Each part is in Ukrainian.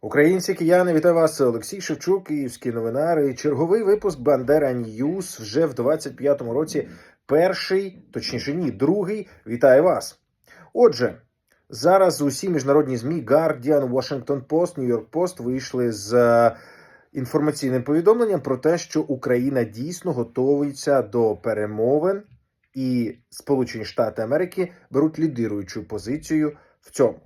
Українці, кияни, вітаю вас. Олексій Шевчук, Київські новинари. Черговий випуск Бандера Ньюс вже в 25-му році. Перший, точніше, ні, другий. Вітаю вас. Отже, зараз усі міжнародні змі Guardian, Washington Post, New York Post вийшли з е, інформаційним повідомленням про те, що Україна дійсно готується до перемовин, і Сполучені Штати Америки беруть лідируючу позицію в цьому.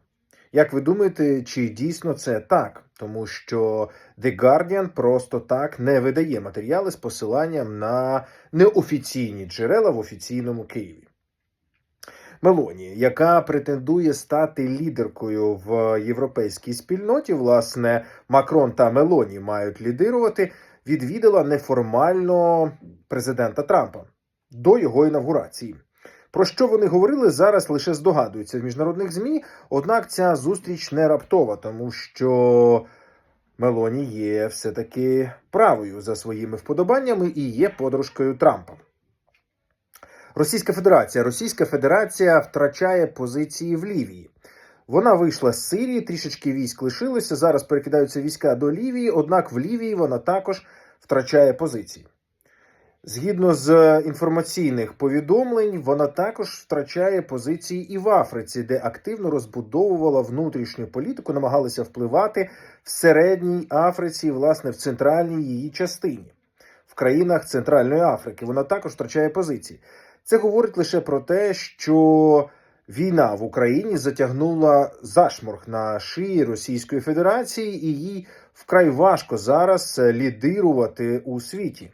Як ви думаєте, чи дійсно це так? Тому що The Guardian просто так не видає матеріали з посиланням на неофіційні джерела в офіційному Києві. Мелоні, яка претендує стати лідеркою в європейській спільноті, власне, Макрон та Мелоні мають лідирувати, відвідала неформально президента Трампа до його інавгурації. Про що вони говорили зараз лише здогадуються в міжнародних змі. Однак ця зустріч не раптова, тому що Мелоні є все-таки правою за своїми вподобаннями і є подружкою Трампа. Російська Федерація. Російська Федерація втрачає позиції в Лівії. Вона вийшла з Сирії, трішечки військ лишилося. Зараз перекидаються війська до Лівії, однак в Лівії вона також втрачає позиції. Згідно з інформаційних повідомлень, вона також втрачає позиції і в Африці, де активно розбудовувала внутрішню політику, намагалася впливати в середній Африці, власне, в центральній її частині, в країнах Центральної Африки. Вона також втрачає позиції. Це говорить лише про те, що війна в Україні затягнула зашморг на шиї Російської Федерації, і їй вкрай важко зараз лідирувати у світі.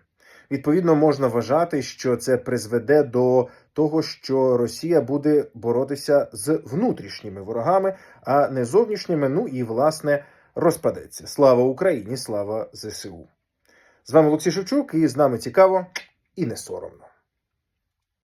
Відповідно, можна вважати, що це призведе до того, що Росія буде боротися з внутрішніми ворогами, а не зовнішніми. Ну і власне розпадеться. Слава Україні! Слава ЗСУ! З вами Олексій Шевчук, і з нами цікаво і не соромно.